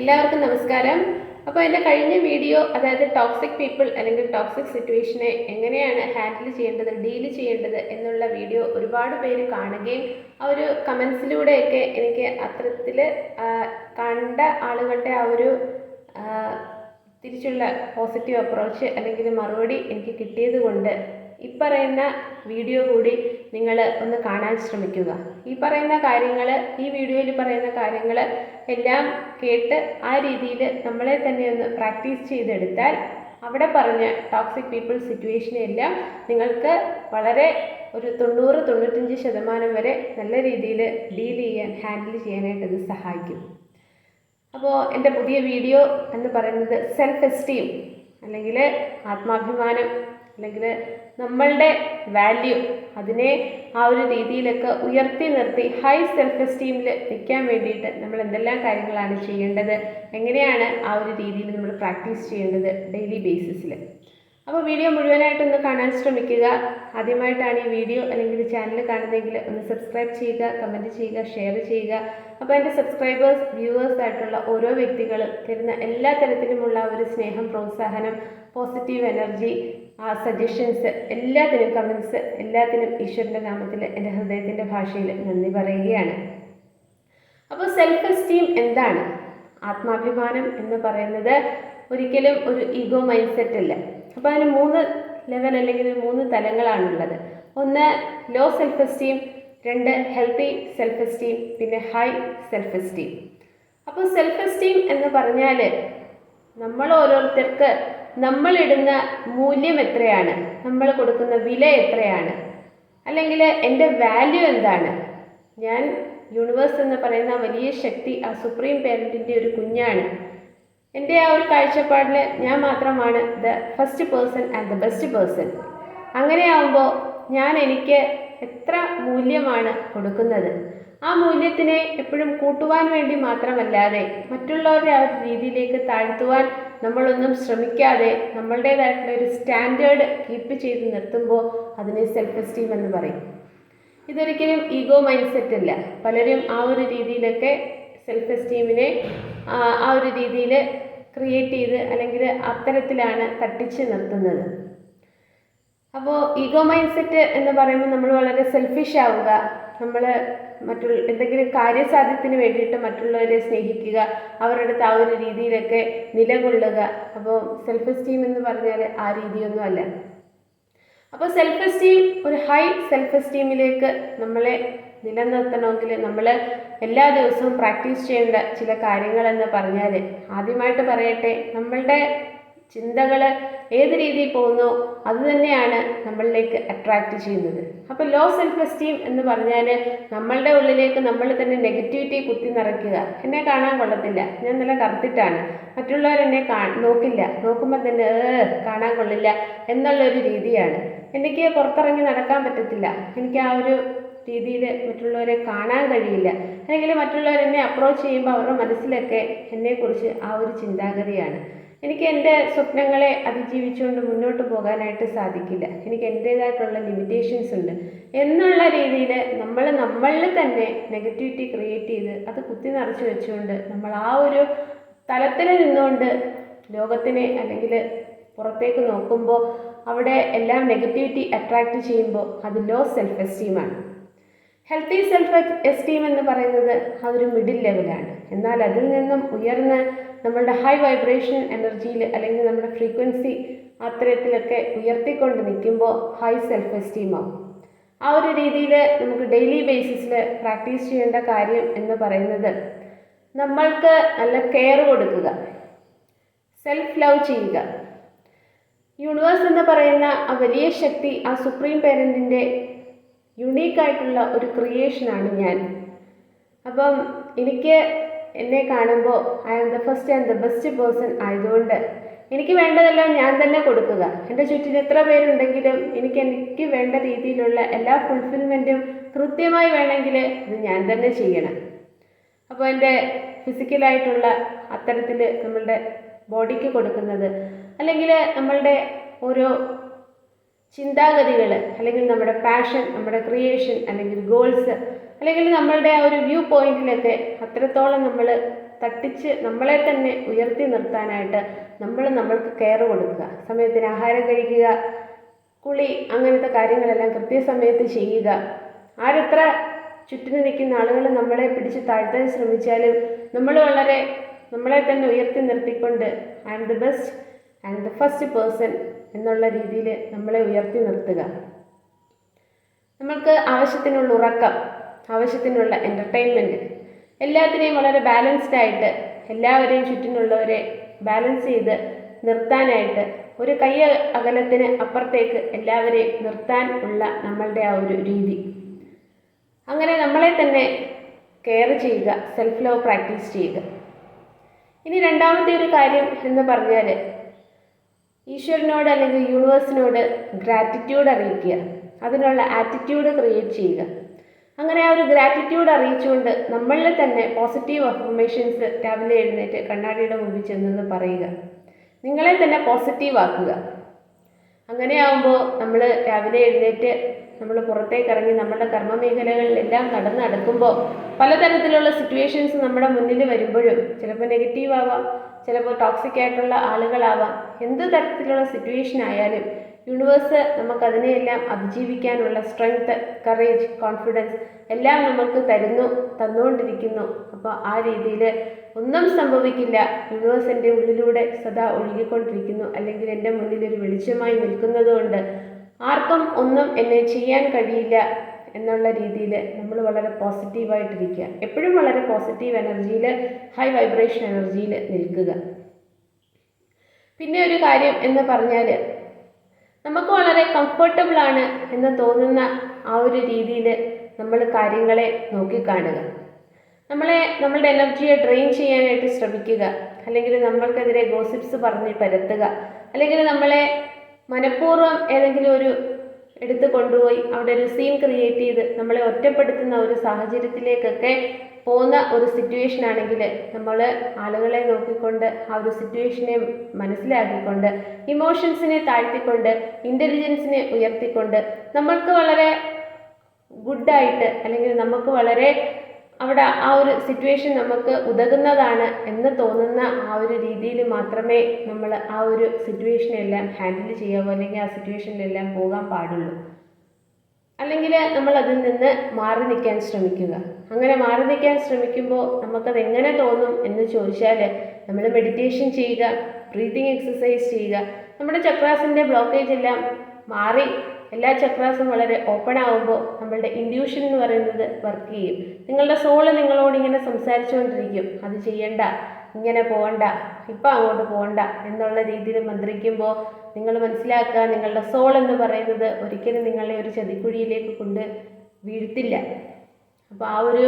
എല്ലാവർക്കും നമസ്കാരം. അപ്പോൾ എന്റെ കഴിഞ്ഞ വീഡിയോ അതായത് ടോക്സിക് പീപ്പിൾ അല്ലെങ്കിൽ ടോക്സിക് സിറ്റുവേഷനെ എങ്ങനെയാണ് ഹാൻഡിൽ ചെയ്യേണ്ടത് ഡീൽ ചെയ്യേണ്ടത് എന്നുള്ള വീഡിയോ ഒരുപാട് പേര് കാണുകയും ആ ഒരു കമൻസിലൂടെയൊക്കെ എനിക്ക് അത്തരത്തിൽ കണ്ട ആളുകളുടെ ആ ഒരു തിരിച്ചുള്ള പോസിറ്റീവ് അപ്രോച്ച് അല്ലെങ്കിൽ മറുപടി എനിക്ക് കിട്ടിയത് കൊണ്ട് പറയുന്ന വീഡിയോ കൂടി നിങ്ങൾ ഒന്ന് കാണാൻ ശ്രമിക്കുക. ഈ പറയുന്ന കാര്യങ്ങൾ ഈ വീഡിയോയിൽ പറയുന്ന കാര്യങ്ങൾ എല്ലാം കേട്ട് ആ രീതിയിൽ നമ്മളെ തന്നെ ഒന്ന് പ്രാക്ടീസ് ചെയ്തെടുത്താൽ അവിടെ പറഞ്ഞ ടോക്സിക് പീപ്പിൾ സിറ്റുവേഷനെ എല്ലാം നിങ്ങൾക്ക് വളരെ ഒരു തൊണ്ണൂറ് തൊണ്ണൂറ്റഞ്ച് ശതമാനം വരെ നല്ല രീതിയിൽ ഡീൽ ചെയ്യാൻ ഹാൻഡിൽ ചെയ്യാനായിട്ട് ഇത് സഹായിക്കും. അപ്പോൾ എന്റെ പുതിയ വീഡിയോ എന്ന് പറയുന്നത് സെൽഫ് എസ്റ്റീം അല്ലെങ്കിൽ ആത്മാഭിമാനം അല്ലെങ്കിൽ നമ്മളുടെ വാല്യൂ അതിനെ ആ ഒരു രീതിയിലൊക്കെ ഉയർത്തി നിർത്തി ഹൈ സെൽഫ് എസ്റ്റീമിൽ നിൽക്കാൻ വേണ്ടിയിട്ട് നമ്മൾ എന്തെല്ലാം കാര്യങ്ങളാണ് ചെയ്യേണ്ടത്? എങ്ങനെയാണ് ആ ഒരു രീതിയിൽ നമ്മൾ പ്രാക്ടീസ് ചെയ്യേണ്ടത് ഡെയിലി ബേസിസിൽ അപ്പോൾ വീഡിയോ മുഴുവനായിട്ടൊന്ന് കാണാൻ ശ്രമിക്കുക. ആദ്യമായിട്ടാണ് ഈ വീഡിയോ അല്ലെങ്കിൽ ചാനൽ കാണുന്നതെങ്കിൽ ഒന്ന് സബ്സ്ക്രൈബ് ചെയ്യുക കമന്റ് ചെയ്യുക ഷെയർ ചെയ്യുക. അപ്പോൾ എന്റെ സബ്സ്ക്രൈബേഴ്സ് വ്യൂവേഴ്സ് ആയിട്ടുള്ള ഓരോ വ്യക്തികളും തരുന്ന എല്ലാ തരത്തിലുമുള്ള ഒരു സ്നേഹം പ്രോത്സാഹനം പോസിറ്റീവ് എനർജി ആ സജഷൻസ് എല്ലാത്തിനും കമൻസ് എല്ലാത്തിനും ഈശ്വരന്റെ നാമത്തിൽ എന്റെ ഹൃദയത്തിന്റെ ഭാഷയിൽ നന്ദി പറയുകയാണ്. അപ്പോൾ സെൽഫ് എസ്റ്റീം എന്താണ്? ആത്മാഭിമാനം എന്ന് പറയുന്നത് ഒരിക്കലും ഒരു ഈഗോ മൈൻഡ് സെറ്റ് അല്ല. അപ്പോൾ അതിന് മൂന്ന് ലെവൽ അല്ലെങ്കിൽ മൂന്ന് തലങ്ങളാണുള്ളത്. ഒന്ന് ലോ സെൽഫ് എസ്റ്റീം രണ്ട് ഹെൽത്തി സെൽഫ് എസ്റ്റീം പിന്നെ ഹൈ സെൽഫ് എസ്റ്റീം അപ്പോൾ സെൽഫ് എസ്റ്റീം എന്ന് പറഞ്ഞാൽ നമ്മൾ ഓരോരുത്തർക്ക് നമ്മളിടുന്ന മൂല്യം എത്രയാണ്? നമ്മൾ കൊടുക്കുന്ന വില എത്രയാണ്? അല്ലെങ്കിൽ എന്റെ വാല്യൂ എന്താണ്? ഞാൻ യൂണിവേഴ്സ് എന്ന് പറയുന്ന വലിയ ശക്തി ആ സുപ്രീം പേരന്റിന്റെ ഒരു കുഞ്ഞാണ്. എന്റെ ആ ഒരു കാഴ്ചപ്പാടിൽ ഞാൻ മാത്രമാണ് the first person and the best person അങ്ങനെയാവുമ്പോൾ ഞാൻ എനിക്ക് എത്ര മൂല്യമാണ് കൊടുക്കുന്നത്? ആ മൂല്യത്തിനെ എപ്പോഴും കൂട്ടുവാൻ വേണ്ടി മാത്രമല്ലാതെ മറ്റുള്ളവരെ ആ ഒരു രീതിയിലേക്ക് താഴ്ത്തുവാൻ നമ്മളൊന്നും ശ്രമിക്കാതെ നമ്മളുടേതായിട്ടുള്ള ഒരു സ്റ്റാൻഡേർഡ് കീപ്പ് ചെയ്ത് നിർത്തുമ്പോൾ അതിനെ സെൽഫ് എസ്റ്റീം എന്ന് പറയും. ഇതൊരിക്കലും ഈഗോ മൈൻഡ് സെറ്റ് അല്ല. പലരും ആ ഒരു രീതിയിലൊക്കെ സെൽഫ് എസ്റ്റീമിനെ ആ ഒരു രീതിയിൽ ക്രിയേറ്റ് ചെയ്ത് അല്ലെങ്കിൽ അത്തരത്തിലാണ് തട്ടിച്ച് നിർത്തുന്നത്. അപ്പോൾ ഈഗോ മൈൻഡ് സെറ്റ് എന്ന് പറയുമ്പോൾ നമ്മൾ വളരെ സെൽഫിഷ് ആവുക. നമ്മൾ മറ്റുള്ള എന്തെങ്കിലും കാര്യസാധ്യത്തിന് വേണ്ടിയിട്ട് മറ്റുള്ളവരെ സ്നേഹിക്കുക അവരുടെ ആ ഒരു രീതിയിലൊക്കെ നിലകൊള്ളുക. അപ്പോൾ സെൽഫ് എസ്റ്റീം എന്ന് പറഞ്ഞാൽ ആ രീതിയൊന്നും അല്ല. അപ്പോൾ സെൽഫ് എസ്റ്റീം ഒരു ഹൈ സെൽഫ് എസ്റ്റീമിലേക്ക് നമ്മളെ നിലനിർത്തണമെങ്കിൽ നമ്മൾ എല്ലാ ദിവസവും പ്രാക്ടീസ് ചെയ്യേണ്ട ചില കാര്യങ്ങളെന്ന് പറഞ്ഞാൽ ആദ്യമായിട്ട് പറയട്ടെ നമ്മളുടെ ചിന്തകൾ ഏത് രീതിയിൽ പോകുന്നോ അത് തന്നെയാണ് നമ്മളിലേക്ക് അട്രാക്റ്റ് ചെയ്യുന്നത്. അപ്പോൾ ലോ സെൽഫ് എസ്റ്റീം എന്ന് പറഞ്ഞാൽ നമ്മളുടെ ഉള്ളിലേക്ക് നമ്മൾ തന്നെ നെഗറ്റിവിറ്റി കുത്തി നിറയ്ക്കുക. എന്നെ കാണാൻ കൊള്ളത്തില്ല. ഞാൻ നല്ല കറുത്തിട്ടാണ്. മറ്റുള്ളവരെന്നെ കാ നോക്കില്ല. നോക്കുമ്പോൾ തന്നെ കാണാൻ കൊള്ളില്ല എന്നുള്ളൊരു രീതിയാണ്. എനിക്ക് പുറത്തിറങ്ങി നടക്കാൻ പറ്റത്തില്ല. എനിക്ക് ആ ഒരു രീതിയിൽ മറ്റുള്ളവരെ കാണാൻ കഴിയില്ല. അല്ലെങ്കിൽ മറ്റുള്ളവരെന്നെ അപ്രോച്ച് ചെയ്യുമ്പോൾ അവരുടെ മനസ്സിലൊക്കെ എന്നെക്കുറിച്ച് ആ ഒരു ചിന്താഗതിയാണ്. എനിക്ക് എന്റെ സ്വപ്നങ്ങളെ അതിജീവിച്ചുകൊണ്ട് മുന്നോട്ട് പോകാനായിട്ട് സാധിക്കില്ല. എനിക്ക് എന്റേതായിട്ടുള്ള ലിമിറ്റേഷൻസ് ഉണ്ട്. എന്നുള്ള രീതിയിൽ നമ്മൾ നമ്മളിൽ തന്നെ നെഗറ്റിവിറ്റി ക്രിയേറ്റ് ചെയ്ത് അത് കുത്തി നിറച്ച് വെച്ചുകൊണ്ട് നമ്മൾ ആ ഒരു തലത്തിൽ നിന്നുകൊണ്ട് ലോകത്തിനെ അല്ലെങ്കിൽ പുറത്തേക്ക് നോക്കുമ്പോൾ അവിടെ എല്ലാം നെഗറ്റിവിറ്റി അട്രാക്റ്റ് ചെയ്യുമ്പോൾ അത് ലോ സെൽഫ് എസ്റ്റീമാണ് ഹെൽത്തി സെൽഫ് എസ്റ്റീം എന്ന് പറയുന്നത് അതൊരു മിഡിൽ ലെവലാണ് എന്നാൽ അതിൽ നിന്നും ഉയർന്ന് നമ്മളുടെ ഹൈ വൈബ്രേഷൻ എനർജിയിൽ അല്ലെങ്കിൽ നമ്മുടെ ഫ്രീക്വൻസി അത്തരത്തിലൊക്കെ ഉയർത്തിക്കൊണ്ട് നിൽക്കുമ്പോൾ ഹൈ സെൽഫ് എസ്റ്റീമാവും ആ ഒരു രീതിയിൽ നമുക്ക് ഡെയിലി ബേസിസിൽ പ്രാക്ടീസ് ചെയ്യേണ്ട കാര്യം എന്ന് പറയുന്നത് നമ്മൾക്ക് നല്ല കെയർ കൊടുക്കുക സെൽഫ് ലവ് ചെയ്യുക. യൂണിവേഴ്സ് എന്ന് പറയുന്ന ആ വലിയ ശക്തി ആ സുപ്രീം പേരന്റിന്റെ യുണീക്കായിട്ടുള്ള ഒരു ക്രിയേഷനാണ് ഞാൻ. അപ്പം എനിക്ക് എന്നെ കാണുമ്പോൾ I am the first and the best person ആയതുകൊണ്ട് എനിക്ക് വേണ്ടതെല്ലാം ഞാൻ തന്നെ കൊടുക്കുക. എന്റെ ചുറ്റിന് എത്ര പേരുണ്ടെങ്കിലും എനിക്ക് എനിക്ക് വേണ്ട രീതിയിലുള്ള എല്ലാ ഫുൾഫിൽമെന്റും കൃത്യമായി വേണമെങ്കിൽ ഇത് ഞാൻ തന്നെ ചെയ്യണം. അപ്പോൾ എന്റെ ഫിസിക്കലായിട്ടുള്ള അത്തരത്തിൽ നമ്മളുടെ ബോഡിക്ക് കൊടുക്കുന്നത് അല്ലെങ്കിൽ നമ്മളുടെ ഓരോ ചിന്താഗതികൾ അല്ലെങ്കിൽ നമ്മുടെ പാഷൻ നമ്മുടെ ക്രിയേഷൻ അല്ലെങ്കിൽ ഗോൾസ് അല്ലെങ്കിൽ നമ്മളുടെ ആ ഒരു വ്യൂ പോയിന്റിലൊക്കെ അത്രത്തോളം നമ്മൾ തട്ടിച്ച് നമ്മളെ തന്നെ ഉയർത്തി നിർത്താനായിട്ട് നമ്മൾ നമ്മൾക്ക് കെയർ കൊടുക്കുക. സമയത്തിന് ആഹാരം കഴിക്കുക കുളി അങ്ങനത്തെ കാര്യങ്ങളെല്ലാം കൃത്യസമയത്ത് ചെയ്യുക. ആരെത്ര ചുറ്റിന് നിൽക്കുന്ന ആളുകൾ നമ്മളെ പിടിച്ച് താഴ്ത്താൻ ശ്രമിച്ചാലും നമ്മൾ വളരെ നമ്മളെ തന്നെ ഉയർത്തി നിർത്തിക്കൊണ്ട് I am the best I am the first person എന്നുള്ള രീതിയിൽ നമ്മളെ ഉയർത്തി നിർത്തുക. നമ്മൾക്ക് ആവശ്യത്തിനുള്ള ഉറക്കം ആവശ്യത്തിനുള്ള എന്റർടൈൻമെന്റ് എല്ലാത്തിനെയും വളരെ ബാലൻസ്ഡ് ആയിട്ട് എല്ലാവരെയും ചുറ്റിനുള്ളവരെ ബാലൻസ് ചെയ്ത് നിർത്താനായിട്ട് ഒരു കൈ അകലത്തിന് അപ്പുറത്തേക്ക് എല്ലാവരെയും നിർത്താൻ ഉള്ള നമ്മളുടെ ആ ഒരു രീതി. അങ്ങനെ നമ്മളെ തന്നെ കെയർ ചെയ്യുക സെൽഫ് ലവ് പ്രാക്ടീസ് ചെയ്യുക. ഇനി രണ്ടാമത്തെ ഒരു കാര്യം എന്ന് പറഞ്ഞാൽ ഈശ്വരനോട് അല്ലെങ്കിൽ യൂണിവേഴ്സിനോട് ഗ്രാറ്റിറ്റ്യൂഡ് അറിയിക്കുക. അതിനുള്ള ആറ്റിറ്റ്യൂഡ് ക്രിയേറ്റ് ചെയ്യുക. അങ്ങനെ ആ ഒരു ഗ്രാറ്റിറ്റ്യൂഡ് അറിയിച്ചുകൊണ്ട് നമ്മളിൽ തന്നെ പോസിറ്റീവ് അഫർമേഷൻസ് രാവിലെ എഴുന്നേറ്റ് കണ്ണാടിയുടെ മുമ്പിൽ ചെന്നെന്ന് പറയുക. നിങ്ങളെ തന്നെ പോസിറ്റീവ് ആക്കുക. അങ്ങനെയാവുമ്പോൾ നമ്മൾ രാവിലെ എഴുന്നേറ്റ് നമ്മൾ പുറത്തേക്ക് ഇറങ്ങി നമ്മുടെ കർമ്മമേഖലകളിലെല്ലാം നടന്ന് നടക്കുമ്പോൾ പലതരത്തിലുള്ള സിറ്റുവേഷൻസ് നമ്മുടെ മുന്നിൽ വരുമ്പോഴും ചിലപ്പോൾ നെഗറ്റീവ് ആവാം ചിലപ്പോൾ ടോക്സിക് ആയിട്ടുള്ള ആളുകളാവാം. എന്ത് തരത്തിലുള്ള സിറ്റുവേഷൻ ആയാലും യൂണിവേഴ്സ് നമുക്കതിനെയെല്ലാം അതിജീവിക്കാനുള്ള സ്ട്രെങ്ത് കറേജ് കോൺഫിഡൻസ് എല്ലാം നമുക്ക് തരുന്നു തന്നുകൊണ്ടിരിക്കുന്നു. അപ്പോൾ ആ രീതിയിൽ ഒന്നും സംഭവിക്കില്ല. യൂണിവേഴ്സ് എന്റെ ഉള്ളിലൂടെ സദാ ഒഴുകിക്കൊണ്ടിരിക്കുന്നു. അല്ലെങ്കിൽ എന്റെ മുന്നിൽ ഒരു വെളിച്ചമായി നിൽക്കുന്നതുകൊണ്ട് ആർക്കും ഒന്നും എന്നെ ചെയ്യാൻ കഴിയില്ല എന്നുള്ള രീതിയിൽ നമ്മൾ വളരെ പോസിറ്റീവായിട്ടിരിക്കുക എപ്പോഴും വളരെ പോസിറ്റീവ് എനർജിയിൽ ഹൈ വൈബ്രേഷൻ എനർജിയിൽ നിൽക്കുക. പിന്നെ ഒരു കാര്യം എന്ന് പറഞ്ഞാൽ നമുക്ക് വളരെ കംഫർട്ടബിൾ ആണ് എന്ന് തോന്നുന്ന ആ ഒരു രീതിയിൽ നമ്മൾ കാര്യങ്ങളെ നോക്കിക്കാണുക. നമ്മളെ നമ്മളുടെ എനർജിയെ ഡ്രെയിൻ ചെയ്യാനായിട്ട് ശ്രമിക്കുക. അല്ലെങ്കിൽ നമ്മൾക്കെതിരെ ഗോസിപ്സ് പറഞ്ഞ് പരത്തുക. അല്ലെങ്കിൽ നമ്മളെ മനഃപൂർവം ഏതെങ്കിലും ഒരു എടുത്തു കൊണ്ടുപോയി അവിടെ ഒരു സീൻ ക്രിയേറ്റ് ചെയ്ത് നമ്മളെ ഒറ്റപ്പെടുത്തുന്ന ഒരു സാഹചര്യത്തിലേക്കൊക്കെ പോകുന്ന ഒരു സിറ്റുവേഷൻ ആണെങ്കിൽ നമ്മൾ ആളുകളെ നോക്കിക്കൊണ്ട് ആ ഒരു സിറ്റുവേഷനെ മനസ്സിലാക്കിക്കൊണ്ട് ഇമോഷൻസിനെ താഴ്ത്തിക്കൊണ്ട് ഇന്റലിജൻസിനെ ഉയർത്തിക്കൊണ്ട് നമ്മൾക്ക് വളരെ ഗുഡായിട്ട് അല്ലെങ്കിൽ നമുക്ക് വളരെ അവിടെ ആ ഒരു സിറ്റുവേഷൻ നമുക്ക് ഉതകുന്നതാണ് എന്ന് തോന്നുന്ന ആ ഒരു രീതിയിൽ മാത്രമേ നമ്മൾ ആ ഒരു സിറ്റുവേഷനെല്ലാം ഹാൻഡിൽ ചെയ്യാവൂ അല്ലെങ്കിൽ ആ സിറ്റുവേഷനിലെല്ലാം പോകാൻ പാടുള്ളൂ. അല്ലെങ്കിൽ നമ്മൾ അതിൽ നിന്ന് മാറി നിൽക്കാൻ ശ്രമിക്കുക. അങ്ങനെ മാറി നിൽക്കാൻ ശ്രമിക്കുമ്പോൾ നമുക്കത് എങ്ങനെ തോന്നും എന്ന് ചോദിച്ചാൽ നമ്മൾ മെഡിറ്റേഷൻ ചെയ്യുക ബ്രീതിങ് എക്സസൈസ് ചെയ്യുക. നമ്മുടെ ചക്രാസിന്റെ ബ്ലോക്കേജ് എല്ലാം മാറി എല്ലാ ചക്രാസും വളരെ ഓപ്പൺ ആകുമ്പോൾ നമ്മളുടെ ഇൻഡ്യൂഷൻ എന്ന് പറയുന്നത് വർക്ക് ചെയ്യും. നിങ്ങളുടെ സോൾ നിങ്ങളോട് ഇങ്ങനെ സംസാരിച്ചുകൊണ്ടിരിക്കും. അത് ചെയ്യണ്ട. ഇങ്ങനെ പോകണ്ട ഇപ്പം അങ്ങോട്ട് പോകണ്ട എന്നുള്ള രീതിയിൽ മന്ത്രിക്കുമ്പോൾ നിങ്ങൾ മനസ്സിലാക്കുക നിങ്ങളുടെ സോൾ എന്ന് പറയുന്നത് ഒരിക്കലും നിങ്ങളെ ഒരു ചതിക്കുഴിയിലേക്ക് കൊണ്ട് വീഴ്ത്തില്ല. അപ്പോൾ ആ ഒരു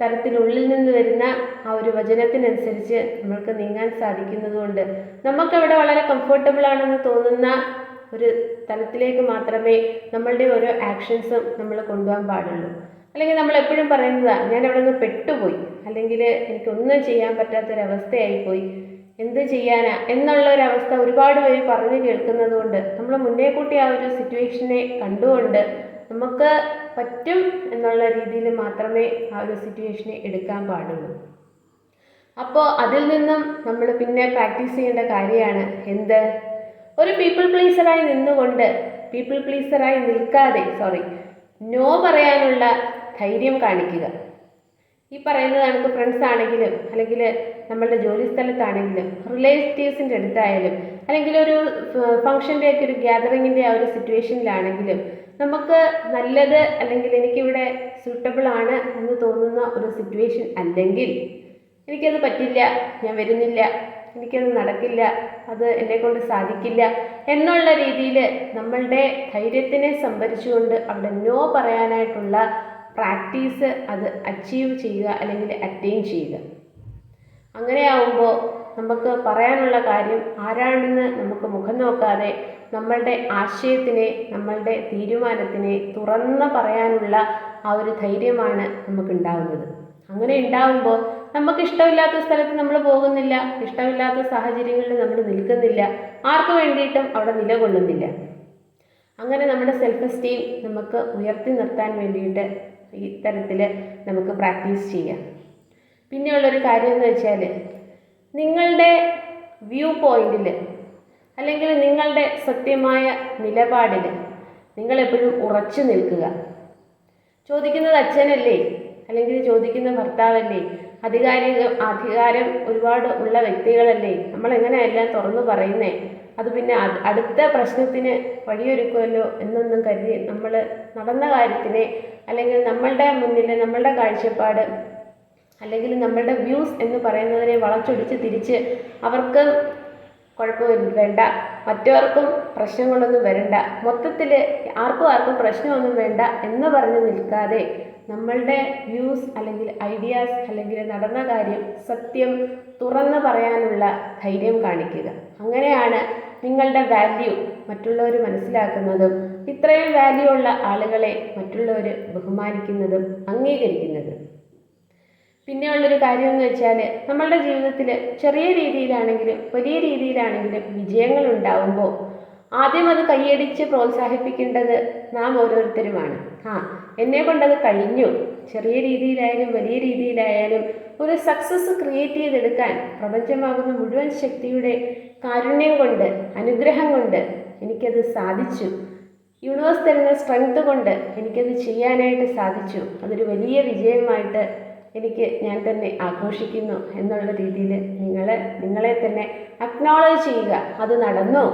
തരത്തിനുള്ളിൽ നിന്ന് വരുന്ന ആ ഒരു വചനത്തിനനുസരിച്ച് നമ്മൾക്ക് നീങ്ങാൻ സാധിക്കുന്നതുകൊണ്ട് നമുക്കവിടെ വളരെ കംഫർട്ടബിൾ ആണെന്ന് തോന്നുന്ന ഒരു തലത്തിലേക്ക് മാത്രമേ നമ്മളുടെ ഓരോ ആക്ഷൻസും നമ്മൾ കൊണ്ടുപോകാൻ പാടുള്ളൂ. അല്ലെങ്കിൽ നമ്മൾ എപ്പോഴും പറയുന്നതാണ് ഞാൻ അവിടെ നിന്ന് പെട്ടുപോയി. അല്ലെങ്കിൽ എനിക്കൊന്നും ചെയ്യാൻ പറ്റാത്തൊരവസ്ഥയായിപ്പോയി. എന്ത് ചെയ്യാനാ? എന്നുള്ള ഒരു അവസ്ഥ ഒരുപാട് പേര് പറഞ്ഞു കേൾക്കുന്നത് കൊണ്ട് നമ്മൾ മുന്നേ കൂട്ടി ആ ഒരു സിറ്റുവേഷനെ കണ്ടുകൊണ്ട് നമുക്ക് പറ്റും എന്നുള്ള രീതിയിൽ മാത്രമേ ആ ഒരു സിറ്റുവേഷനെ എടുക്കാൻ പാടുള്ളൂ. അപ്പോൾ അതിൽ നിന്നും നമ്മൾ പിന്നെ പ്രാക്ടീസ് ചെയ്യേണ്ട കാര്യമാണ് എന്ത്? ഒരു പീപ്പിൾ പ്ലീസറായി നിന്നുകൊണ്ട് പീപ്പിൾ പ്ലീസറായി നിൽക്കാതെ സോറി നോ പറയാനുള്ള ധൈര്യം കാണിക്കുക. ഈ പറയുന്നത് നമുക്ക് ഫ്രണ്ട്സ് ആണെങ്കിലും അല്ലെങ്കിൽ നമ്മളുടെ ജോലി സ്ഥലത്താണെങ്കിലും റിലേറ്റീവ്സിന്റെ അടുത്തായാലും അല്ലെങ്കിൽ ഒരു ഫംഗ്ഷന്റെയൊക്കെ ഒരു ഗ്യാതറിങ്ങിന്റെ ആ ഒരു സിറ്റുവേഷനിലാണെങ്കിലും നമുക്ക് നല്ലത് അല്ലെങ്കിൽ എനിക്കിവിടെ സ്യൂട്ടബിൾ ആണ് എന്ന് തോന്നുന്ന ഒരു സിറ്റുവേഷൻ അല്ലെങ്കിൽ എനിക്കത് പറ്റില്ല ഞാൻ വരുന്നില്ല എനിക്കത് നടക്കില്ല അത് എന്നെക്കൊണ്ട് സാധിക്കില്ല എന്നുള്ള രീതിയിൽ നമ്മളുടെ ധൈര്യത്തിനെ സംഭരിച്ചുകൊണ്ട് അവിടെ നോ പറയാനായിട്ടുള്ള പ്രാക്ടീസ് അത് അച്ചീവ് ചെയ്യുക അല്ലെങ്കിൽ അറ്റൈൻ ചെയ്യുക. അങ്ങനെയാവുമ്പോൾ നമുക്ക് പറയാനുള്ള കാര്യം ആരാണെന്ന് നമുക്ക് മുഖം നോക്കാതെ നമ്മളുടെ ആശയത്തിനെ നമ്മളുടെ തീരുമാനത്തിനെ തുറന്ന് പറയാനുള്ള ആ ഒരു ധൈര്യമാണ് നമുക്കുണ്ടാകുന്നത് അങ്ങനെ ഉണ്ടാകുമ്പോൾ നമുക്ക് ഇഷ്ടമില്ലാത്ത സ്ഥലത്ത് നമ്മൾ പോകുന്നില്ല ഇഷ്ടമില്ലാത്ത സാഹചര്യങ്ങളിൽ നമ്മൾ നിൽക്കുന്നില്ല ആർക്ക് വേണ്ടിയിട്ടും അവിടെ നിലകൊള്ളുന്നില്ല. അങ്ങനെ നമ്മുടെ സെൽഫ് എസ്റ്റീം നമുക്ക് ഉയർത്തി നിർത്താൻ വേണ്ടിയിട്ട് ഈ തരത്തിൽ നമുക്ക് പ്രാക്ടീസ് ചെയ്യാം. പിന്നെയുള്ളൊരു കാര്യം എന്ന് വെച്ചാൽ നിങ്ങളുടെ വ്യൂ പോയിന്റിൽ അല്ലെങ്കിൽ നിങ്ങളുടെ സത്യമായ നിലപാടിൽ നിങ്ങളെപ്പോഴും ഉറച്ചു നിൽക്കുക. ചോദിക്കുന്നത് അച്ഛനല്ലേ? അല്ലെങ്കിൽ ചോദിക്കുന്ന ഭർത്താവല്ലേ? അധികാരിക അധികാരം ഒരുപാട് ഉള്ള വ്യക്തികളല്ലേ? നമ്മൾ തുറന്നു പറയുന്നേ? അത് പിന്നെ അടുത്ത പ്രശ്നത്തിന് വഴിയൊരുക്കുമല്ലോ എന്നൊന്നും കരുതി നമ്മൾ നടന്ന കാര്യത്തിനെ അല്ലെങ്കിൽ നമ്മളുടെ മുന്നിൽ നമ്മളുടെ കാഴ്ചപ്പാട് അല്ലെങ്കിൽ നമ്മളുടെ വ്യൂസ് എന്ന് പറയുന്നതിനെ വളച്ചൊടിച്ച് തിരിച്ച് അവർക്ക് കുഴപ്പമില്ല വേണ്ട. മറ്റവർക്കും പ്രശ്നങ്ങളൊന്നും വരണ്ട. മൊത്തത്തിൽ ആർക്കും ആർക്കും പ്രശ്നമൊന്നും വേണ്ട എന്ന് പറഞ്ഞ് നിൽക്കാതെ നമ്മളുടെ വ്യൂസ് അല്ലെങ്കിൽ ഐഡിയാസ് അല്ലെങ്കിൽ നടന്ന കാര്യം സത്യം തുറന്നു പറയാനുള്ള ധൈര്യം കാണിക്കുക. അങ്ങനെയാണ് നിങ്ങളുടെ വാല്യൂ മറ്റുള്ളവർ മനസ്സിലാക്കുന്നതും ഇത്രയും വാല്യൂ ഉള്ള ആളുകളെ മറ്റുള്ളവർ ബഹുമാനിക്കുന്നതും അംഗീകരിക്കുന്നതും. പിന്നെയുള്ളൊരു കാര്യം എന്ന് വെച്ചാൽ നമ്മളുടെ ജീവിതത്തിൽ ചെറിയ രീതിയിലാണെങ്കിലും വലിയ രീതിയിലാണെങ്കിലും വിജയങ്ങൾ ഉണ്ടാവുമ്പോൾ ആദ്യം അത് കൈയടിച്ച് പ്രോത്സാഹിപ്പിക്കേണ്ടത് നാം ഓരോരുത്തരുമാണ്. ആ എന്നെ കൊണ്ടത് കഴിഞ്ഞു. ചെറിയ രീതിയിലായാലും വലിയ രീതിയിലായാലും ഒരു സക്സസ് ക്രിയേറ്റ് ചെയ്തെടുക്കാൻ പ്രപഞ്ചമാകുന്ന മുഴുവൻ ശക്തിയുടെ കാരുണ്യം കൊണ്ട് അനുഗ്രഹം കൊണ്ട് എനിക്കത് സാധിച്ചു. യൂണിവേഴ്സ് തരുന്ന സ്ട്രെങ്ത് കൊണ്ട് എനിക്കത് ചെയ്യാനായിട്ട് സാധിച്ചു. അതൊരു വലിയ വിജയമായിട്ട് എനിക്ക് ഞാൻ തന്നെ ആഘോഷിക്കുന്നു എന്നുള്ള രീതിയിൽ നിങ്ങൾ നിങ്ങളെ തന്നെ അക്നോളജ് ചെയ്യുക. അത് നടന്നു?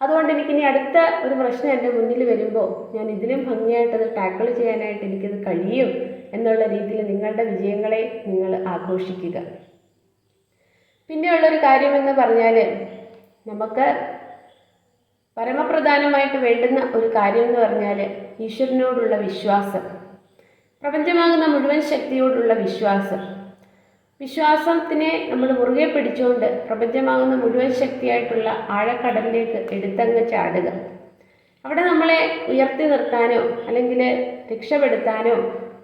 അതുകൊണ്ട് എനിക്കിനി അടുത്ത ഒരു പ്രശ്നം എന്റെ മുന്നിൽ വരുമ്പോൾ ഞാൻ ഇതിലും ഭംഗിയായിട്ടത് ടാക്കിൾ ചെയ്യാനായിട്ട് എനിക്കത് കഴിയും എന്നുള്ള രീതിയിൽ നിങ്ങളുടെ വിജയങ്ങളെ നിങ്ങൾ ആഘോഷിക്കുക. പിന്നെയുള്ളൊരു കാര്യമെന്ന് പറഞ്ഞാൽ നമുക്ക് പരമപ്രധാനമായിട്ട് വേണ്ടുന്ന ഒരു കാര്യം എന്ന് പറഞ്ഞാൽ ഈശ്വരനോടുള്ള വിശ്വാസം. പ്രപഞ്ചമാകുന്ന മുഴുവൻ ശക്തിയോടുള്ള വിശ്വാസം. വിശ്വാസത്തിനെ നമ്മൾ മുറുകെ പിടിച്ചുകൊണ്ട് പ്രപഞ്ചമാകുന്ന മുഴുവൻ ശക്തിയായിട്ടുള്ള ആഴക്കടലിലേക്ക് എടുത്തങ്ങ് ചാടുക. അവിടെ നമ്മളെ ഉയർത്തി നിർത്താനോ അല്ലെങ്കിൽ രക്ഷപ്പെടുത്താനോ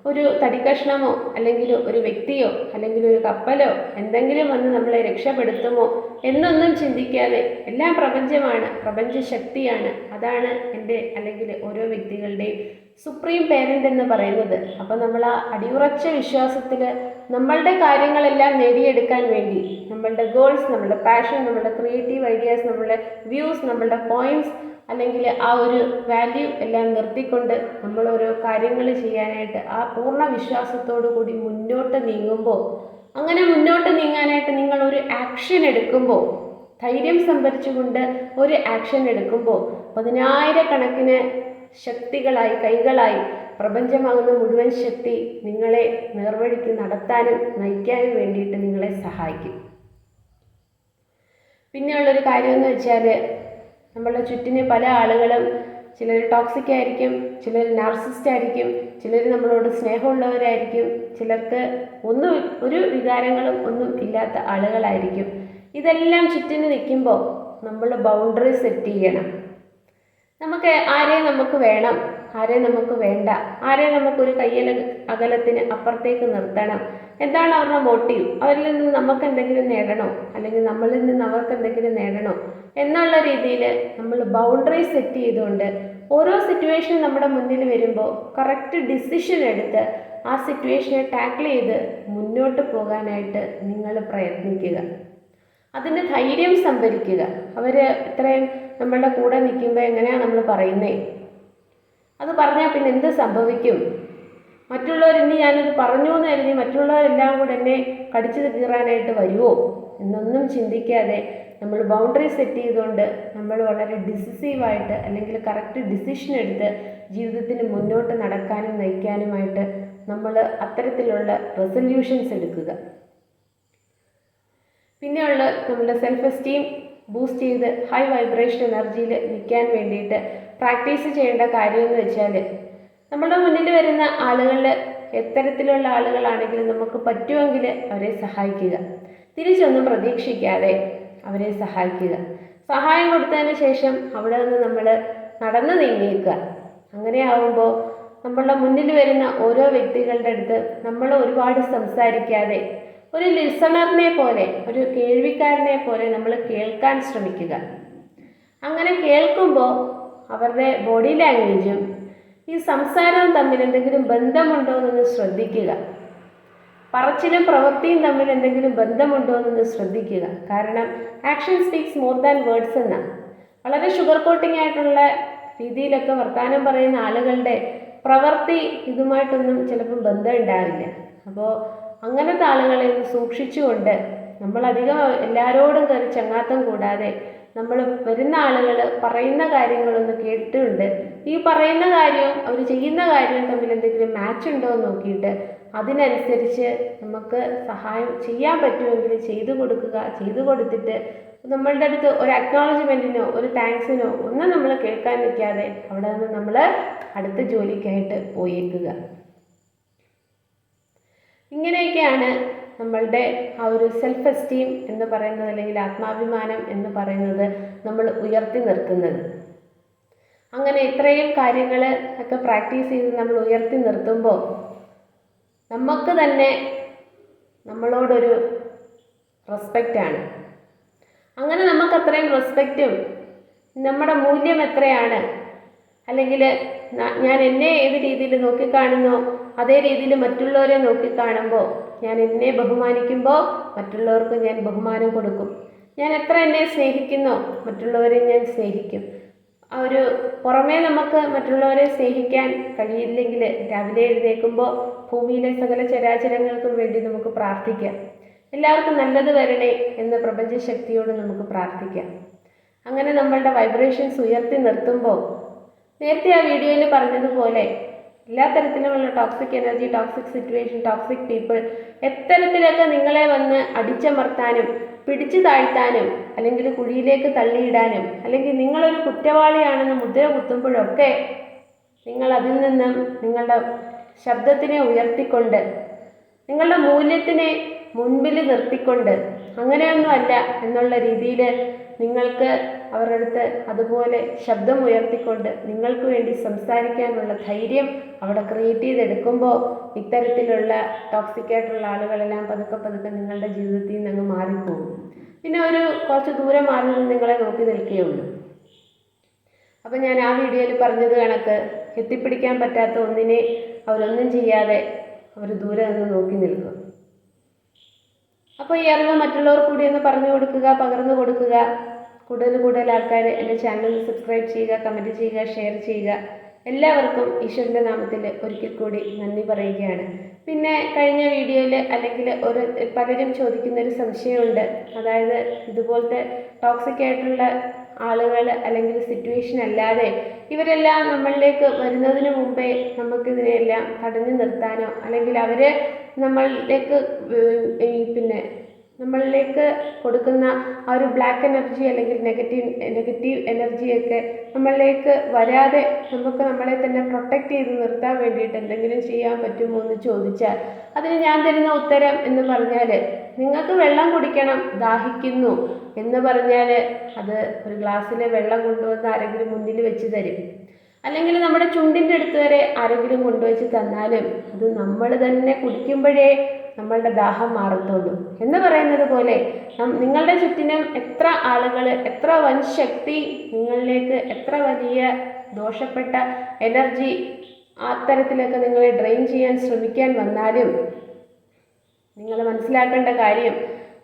ഒരു തടിക്കഷ്ണമോ അല്ലെങ്കിൽ ഒരു വ്യക്തിയോ അല്ലെങ്കിൽ ഒരു കപ്പലോ എന്തെങ്കിലും വന്ന് നമ്മളെ രക്ഷപ്പെടുത്തുമോ എന്നൊന്നും ചിന്തിക്കാതെ എല്ലാം പ്രപഞ്ചമാണ് പ്രപഞ്ച ശക്തിയാണ് അതാണ് എന്റെ അല്ലെങ്കിൽ ഓരോ വ്യക്തികളുടെയും സുപ്രീം പേരന്റ് എന്ന് പറയുന്നത്. അപ്പോൾ നമ്മൾ ആ അടിയുറച്ച വിശ്വാസത്തിൽ നമ്മളുടെ കാര്യങ്ങളെല്ലാം നേടിയെടുക്കാൻ വേണ്ടി നമ്മളുടെ ഗോൾസ് നമ്മളുടെ പാഷൻ നമ്മളുടെ ക്രിയേറ്റീവ് ഐഡിയാസ് നമ്മളുടെ വ്യൂസ് നമ്മളുടെ പോയിന്റ്സ് അല്ലെങ്കിൽ ആ ഒരു വാല്യൂ എല്ലാം നിർത്തിക്കൊണ്ട് നമ്മൾ ഓരോ കാര്യങ്ങൾ ചെയ്യാനായിട്ട് ആ പൂർണ വിശ്വാസത്തോടു കൂടി മുന്നോട്ട് നീങ്ങുമ്പോൾ അങ്ങനെ മുന്നോട്ട് നീങ്ങാനായിട്ട് നിങ്ങൾ ഒരു ആക്ഷൻ എടുക്കുമ്പോൾ ധൈര്യം സംഭരിച്ചുകൊണ്ട് ഒരു ആക്ഷൻ എടുക്കുമ്പോൾ പതിനായിരക്കണക്കിന് ശക്തികളായി കൈകളായി പ്രപഞ്ചമാകുന്ന മുഴുവൻ ശക്തി നിങ്ങളെ നേർവഴിക്ക് നടത്താനും നയിക്കാനും വേണ്ടിയിട്ട് നിങ്ങളെ സഹായിക്കും. പിന്നെയുള്ളൊരു കാര്യമെന്ന് വെച്ചാൽ നമ്മളുടെ ചുറ്റിന് പല ആളുകളും ചിലർ ടോക്സിക് ആയിരിക്കും ചിലർ നാർസിസ്റ്റ് ആയിരിക്കും ചിലർ നമ്മളോട് സ്നേഹമുള്ളവരായിരിക്കും ചിലർക്ക് ഒന്നും ഒരു വികാരങ്ങളും ഒന്നും ഇല്ലാത്ത ആളുകളായിരിക്കും. ഇതെല്ലാം ചുറ്റിന് നിൽക്കുമ്പോൾ നമ്മൾ ബൗണ്ടറി സെറ്റ് ചെയ്യണം. നമുക്ക് ആരെ നമുക്ക് വേണം? ആരെ നമുക്ക് വേണ്ട? ആരെ നമുക്കൊരു കയ്യല അകലത്തിന് അപ്പുറത്തേക്ക് നിർത്തണം? എന്താണ് അവരുടെ മോട്ടീവ് അവരിൽ നിന്ന് നമുക്ക് എന്തെങ്കിലും നേടണോ? അല്ലെങ്കിൽ നമ്മളിൽ നിന്ന് അവർക്ക് എന്തെങ്കിലും നേടണോ? എന്നുള്ള രീതിയിൽ നമ്മൾ ബൗണ്ടറി സെറ്റ് ചെയ്തുകൊണ്ട് ഓരോ സിറ്റുവേഷൻ നമ്മുടെ മുന്നിൽ വരുമ്പോൾ കറക്റ്റ് ഡിസിഷൻ എടുത്ത് ആ സിറ്റുവേഷനെ ടാക്കിൾ ചെയ്ത് മുന്നോട്ട് പോകാനായിട്ട് നിങ്ങൾ പ്രയത്നിക്കുക. അതിന് ധൈര്യം സംഭരിക്കുക. അവർ ഇത്രയും നമ്മളുടെ കൂടെ നിൽക്കുമ്പോൾ എങ്ങനെയാണ് നമ്മൾ പറയുന്നത് അത് പറഞ്ഞാൽ പിന്നെ എന്ത് സംഭവിക്കും? മറ്റുള്ളവർ ഇനി ഞാനത് പറഞ്ഞു എന്ന് കരുതി മറ്റുള്ളവരെല്ലാം കൂടെ എന്നെ കടിച്ചു കീറാനായിട്ട് വരുമോ എന്നൊന്നും ചിന്തിക്കാതെ നമ്മൾ ബൗണ്ടറി സെറ്റ് ചെയ്തുകൊണ്ട് നമ്മൾ വളരെ ഡിസിസീവായിട്ട് അല്ലെങ്കിൽ കറക്റ്റ് ഡിസിഷൻ എടുത്ത് ജീവിതത്തിന് മുന്നോട്ട് നടക്കാനും നയിക്കാനുമായിട്ട് നമ്മൾ അത്തരത്തിലുള്ള റെസൊല്യൂഷൻസ് എടുക്കുക. പിന്നെയുള്ള നമ്മുടെ സെൽഫ് എസ്റ്റീം ബൂസ്റ്റ് ചെയ്ത് ഹൈ വൈബ്രേഷൻ എനർജിയിൽ നിൽക്കാൻ വേണ്ടിയിട്ട് പ്രാക്ടീസ് ചെയ്യേണ്ട കാര്യം എന്ന് വെച്ചാൽ നമ്മുടെ മുന്നിൽ വരുന്ന ആളുകളിൽ എത്തരത്തിലുള്ള ആളുകളാണെങ്കിലും നമുക്ക് പറ്റുമെങ്കിൽ അവരെ സഹായിക്കുക. തിരിച്ചൊന്നും പ്രതീക്ഷിക്കാതെ അവരെ സഹായിക്കുക. സഹായം കൊടുത്തതിന് ശേഷം അവിടെ നിന്ന് നമ്മൾ നടന്നു നീങ്ങിക്കുക അങ്ങനെ ആവുമ്പോൾ നമ്മളുടെ മുന്നിൽ വരുന്ന ഓരോ വ്യക്തികളുടെ അടുത്ത് നമ്മൾ ഒരുപാട് സംസാരിക്കാതെ ഒരു ലിസണറിനെ പോലെ ഒരു കേൾവിക്കാരനെ പോലെ നമ്മൾ കേൾക്കാൻ ശ്രമിക്കുക. അങ്ങനെ കേൾക്കുമ്പോൾ അവരുടെ ബോഡി ലാംഗ്വേജും ഈ സംസാരവും തമ്മിൽ എന്തെങ്കിലും ബന്ധമുണ്ടോ എന്നൊന്ന് ശ്രദ്ധിക്കുക. പറച്ചിലും പ്രവൃത്തിയും തമ്മിൽ എന്തെങ്കിലും ബന്ധമുണ്ടോ എന്നൊന്ന് ശ്രദ്ധിക്കുക. കാരണം action speaks more than words എന്നാണ് വളരെ ഷുഗർ കോട്ടിംഗ് ആയിട്ടുള്ള രീതിയിലൊക്കെ വർത്തമാനം പറയുന്ന ആളുകളുടെ പ്രവൃത്തി ഇതുമായിട്ടൊന്നും ചിലപ്പോൾ ബന്ധം ഉണ്ടാവില്ല. അപ്പോൾ അങ്ങനത്തെ ആളുകളെ ഒന്ന് സൂക്ഷിച്ചുകൊണ്ട് നമ്മളധികം എല്ലാവരോടും കയറി ചങ്ങാത്തം കൂടാതെ നമ്മൾ വരുന്ന ആളുകൾ പറയുന്ന കാര്യങ്ങളൊന്ന് കേട്ടിട്ടുണ്ട്. ഈ പറയുന്ന കാര്യവും അവർ ചെയ്യുന്ന കാര്യവും തമ്മിൽ എന്തെങ്കിലും മാച്ച് ഉണ്ടോ എന്ന് നോക്കിയിട്ട് അതിനനുസരിച്ച് നമുക്ക് സഹായം ചെയ്യാൻ പറ്റുമെങ്കിൽ ചെയ്തു കൊടുക്കുക ചെയ്തു കൊടുത്തിട്ട് നമ്മളുടെ അടുത്ത് ഒരു അക്നോളജ്മെന്റിനോ ഒരു താങ്ക്സിനോ ഒന്നും നമ്മൾ കേൾക്കാൻ നിൽക്കാതെ അവിടെ നിന്ന് നമ്മൾ അടുത്ത ജോലിക്കായിട്ട് പോയേക്കുക. ഇങ്ങനെയൊക്കെയാണ് നമ്മളുടെ ആ ഒരു സെൽഫ് എസ്റ്റീം എന്ന് പറയുന്നത് അല്ലെങ്കിൽ ആത്മാഭിമാനം എന്ന് പറയുന്നത് നമ്മൾ ഉയർത്തി നിർത്തുന്നത്. അങ്ങനെ ഇത്രയും കാര്യങ്ങൾ ഒക്കെ പ്രാക്ടീസ് ചെയ്ത് നമ്മൾ ഉയർത്തി നിർത്തുമ്പോൾ നമുക്ക് തന്നെ നമ്മളോടൊരു റെസ്പെക്റ്റാണ് അങ്ങനെ നമുക്ക് അത്രയും റെസ്പെക്റ്റും നമ്മുടെ മൂല്യം എത്രയാണ്? അല്ലെങ്കിൽ ഞാൻ എന്നെ ഏത് രീതിയിൽ നോക്കിക്കാണുന്നോ? അതേ രീതിയിൽ മറ്റുള്ളവരെ നോക്കി കാണുമ്പോൾ ഞാൻ എന്നെ ബഹുമാനിക്കുമ്പോൾ മറ്റുള്ളവർക്ക് ഞാൻ ബഹുമാനം കൊടുക്കും. ഞാൻ എത്ര എന്നെ സ്നേഹിക്കുന്നോ മറ്റുള്ളവരെ ഞാൻ സ്നേഹിക്കും. ആ ഒരു പുറമേ നമുക്ക് മറ്റുള്ളവരെ സ്നേഹിക്കാൻ കഴിയില്ലെങ്കിൽ രാവിലെ എഴുന്നേൽക്കുമ്പോൾ ഭൂമിയിലെ സകല ചരാചരങ്ങൾക്കും വേണ്ടി നമുക്ക് പ്രാർത്ഥിക്കാം. എല്ലാവർക്കും നല്ലത് വരണേ എന്ന് പ്രപഞ്ചശക്തിയോട് നമുക്ക് പ്രാർത്ഥിക്കാം. അങ്ങനെ നമ്മളുടെ വൈബ്രേഷൻസ് ഉയർത്തി നിർത്തുമ്പോൾ നേരത്തെ ആ വീഡിയോയിൽ പറഞ്ഞതുപോലെ എല്ലാ തരത്തിലുമുള്ള toxic energy toxic situation toxic people എത്തരത്തിലൊക്കെ നിങ്ങളെ വന്ന് അടിച്ചമർത്താനും പിടിച്ചു താഴ്ത്താനും അല്ലെങ്കിൽ കുഴിയിലേക്ക് തള്ളിയിടാനും അല്ലെങ്കിൽ നിങ്ങളൊരു കുറ്റവാളിയാണെന്ന് മുദ്ര കുത്തുമ്പോഴൊക്കെ നിങ്ങൾ അതിൽ നിന്നും നിങ്ങളുടെ ശബ്ദത്തിനെ ഉയർത്തിക്കൊണ്ട് നിങ്ങളുടെ മൂല്യത്തിനെ മുൻപിൽ നിർത്തിക്കൊണ്ട് അങ്ങനെയൊന്നുമല്ല എന്നുള്ള രീതിയിൽ നിങ്ങൾക്ക് അവരുടെ അടുത്ത് അതുപോലെ ശബ്ദം ഉയർത്തിക്കൊണ്ട് നിങ്ങൾക്ക് വേണ്ടി സംസാരിക്കാനുള്ള ധൈര്യം അവിടെ ക്രിയേറ്റ് ചെയ്തെടുക്കുമ്പോൾ ഇത്തരത്തിലുള്ള ടോക്സിക് ആയിട്ടുള്ള ആളുകളെല്ലാം പതുക്കെ പതുക്കെ നിങ്ങളുടെ ജീവിതത്തിൽ നിന്ന് അങ്ങ് മാറിപ്പോകും. പിന്നെ ഒരു കുറച്ച് ദൂരം മാറി നിന്ന് നിങ്ങളെ നോക്കി നിൽക്കുകയുള്ളൂ. അപ്പം ഞാൻ ആ വീഡിയോയിൽ പറഞ്ഞത് കണക്ക് എത്തിപ്പിടിക്കാൻ പറ്റാത്ത ഒന്നിനെ അവരൊന്നും ചെയ്യാതെ അവർ ദൂരെ നിന്ന് നോക്കി നിൽക്കും. അപ്പോൾ ഈ അറിവ് മറ്റുള്ളവർ കൂടി ഒന്ന് പറഞ്ഞു കൊടുക്കുക പകർന്നു കൊടുക്കുക. കൂടുതൽ കൂടുതൽ ആൾക്കാർ എന്റെ ചാനൽ സബ്സ്ക്രൈബ് ചെയ്യുക കമന്റ് ചെയ്യുക ഷെയർ ചെയ്യുക. എല്ലാവർക്കും ഈശ്വരന്റെ നാമത്തിൽ ഒരിക്കൽ കൂടി നന്ദി പറയുകയാണ്. പിന്നെ കഴിഞ്ഞ വീഡിയോയിൽ അല്ലെങ്കിൽ ഒരു പലരും ചോദിക്കുന്ന ഒരു സംശയമുണ്ട്. അതായത് ഇതുപോലത്തെ ടോക്സിക് ആയിട്ടുള്ള ആളുകൾ അല്ലെങ്കിൽ സിറ്റുവേഷൻ അല്ലാതെ ഇവരെല്ലാം നമ്മളിലേക്ക് വരുന്നതിന് മുമ്പേ നമുക്കിതിനെല്ലാം തടഞ്ഞു നിർത്താനോ അല്ലെങ്കിൽ അവർ നമ്മളിലേക്ക് പിന്നെ നമ്മളിലേക്ക് കൊടുക്കുന്ന ആ ഒരു ബ്ലാക്ക് എനർജി അല്ലെങ്കിൽ നെഗറ്റീവ് നെഗറ്റീവ് എനർജിയൊക്കെ നമ്മളിലേക്ക് വരാതെ നമുക്ക് നമ്മളെ തന്നെ പ്രൊട്ടക്റ്റ് ചെയ്ത് നിർത്താൻ വേണ്ടിയിട്ട് എന്തെങ്കിലും ചെയ്യാൻ പറ്റുമോ എന്ന് ചോദിച്ചാൽ അതിന് ഞാൻ തരുന്ന ഉത്തരം എന്ന് പറഞ്ഞാൽ നിങ്ങൾക്ക് വെള്ളം കുടിക്കണം ദാഹിക്കുന്നു എന്ന് പറഞ്ഞാൽ അത് ഒരു ഗ്ലാസ്സിലെ വെള്ളം കൊണ്ടുവന്ന് ആരെങ്കിലും മുന്നിൽ വെച്ച് തരും. അല്ലെങ്കിൽ നമ്മുടെ ചുണ്ടിന്റെ അടുത്ത് വരെ ആരെങ്കിലും കൊണ്ടുവച്ച് തന്നാലും അത് നമ്മൾ തന്നെ കുടിക്കുമ്പോഴേ നമ്മളുടെ ദാഹം മാറത്തുള്ളൂ. എന്ന് പറയുന്നത് പോലെ നിങ്ങളുടെ ചുറ്റിനും എത്ര ആളുകൾ എത്ര വൻ ശക്തി നിങ്ങളിലേക്ക് എത്ര വലിയ ദോഷപ്പെട്ട എനർജി അത്തരത്തിലൊക്കെ നിങ്ങളെ ഡ്രെയിൻ ചെയ്യാൻ ശ്രമിക്കാൻ വന്നാലും നിങ്ങൾ മനസ്സിലാക്കേണ്ട കാര്യം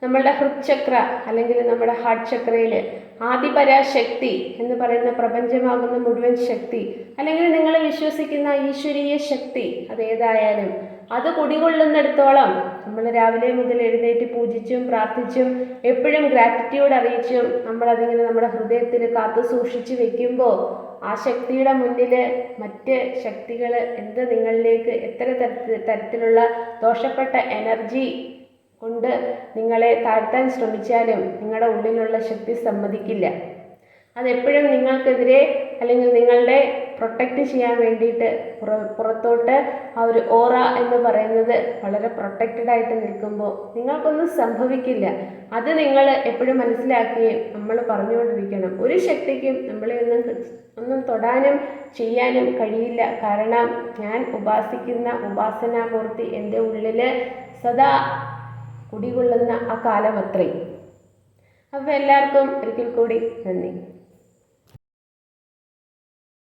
നമ്മളുടെ ഹൃദ്ചക്ര അല്ലെങ്കിൽ നമ്മുടെ ഹാർട്ട് ചക്രയിൽ ആദിപരാശക്തി എന്ന് പറയുന്ന പ്രപഞ്ചമാകുന്ന മുഴുവൻ ശക്തി അല്ലെങ്കിൽ നിങ്ങൾ വിശ്വസിക്കുന്ന ഈശ്വരീയ ശക്തി അതേതായാലും അത് കുടികൊള്ളുന്നിടത്തോളം നമ്മൾ രാവിലെ മുതൽ എഴുന്നേറ്റ് പൂജിച്ചും പ്രാർത്ഥിച്ചും എപ്പോഴും ഗ്രാറ്റിറ്റ്യൂഡ് അറിയിച്ചും നമ്മളതിങ്ങനെ നമ്മുടെ ഹൃദയത്തിൽ കാത്തു സൂക്ഷിച്ചു വെക്കുമ്പോൾ ആ ശക്തിയുടെ മുന്നിൽ മറ്റ് ശക്തികൾ എന്ത് നിങ്ങളിലേക്ക് എത്ര തരത്തിലുള്ള ദോഷപ്പെട്ട എനർജി കൊണ്ട് നിങ്ങളെ താഴ്ത്താൻ ശ്രമിച്ചാലും നിങ്ങളുടെ ഉള്ളിലുള്ള ശക്തി സമ്മതിക്കില്ല. അതെപ്പോഴും നിങ്ങൾക്കെതിരെ അല്ലെങ്കിൽ നിങ്ങളുടെ പ്രൊട്ടക്റ്റ് ചെയ്യാൻ വേണ്ടിയിട്ട് പുറ പുറത്തോട്ട് ആ ഒരു ഓറ എന്ന് പറയുന്നത് വളരെ പ്രൊട്ടക്റ്റഡ് ആയിട്ട് നിൽക്കുമ്പോൾ നിങ്ങൾക്കൊന്നും സംഭവിക്കില്ല. അത് നിങ്ങൾ എപ്പോഴും മനസ്സിലാക്കുകയും നമ്മൾ പറഞ്ഞുകൊണ്ടിരിക്കണം. ഒരു ശക്തിക്കും നമ്മളെ ഒന്നും ഒന്നും തൊടാനും ചെയ്യാനും കഴിയില്ല. കാരണം ഞാൻ ഉപാസിക്കുന്ന ഉപാസനാമൂർത്തി എന്റെ ഉള്ളിൽ സദാ കുടികൊള്ളുന്ന ആ കാലം അത്രയും. അപ്പോൾ എല്ലാവർക്കും ഒരിക്കൽ കൂടി നന്ദി.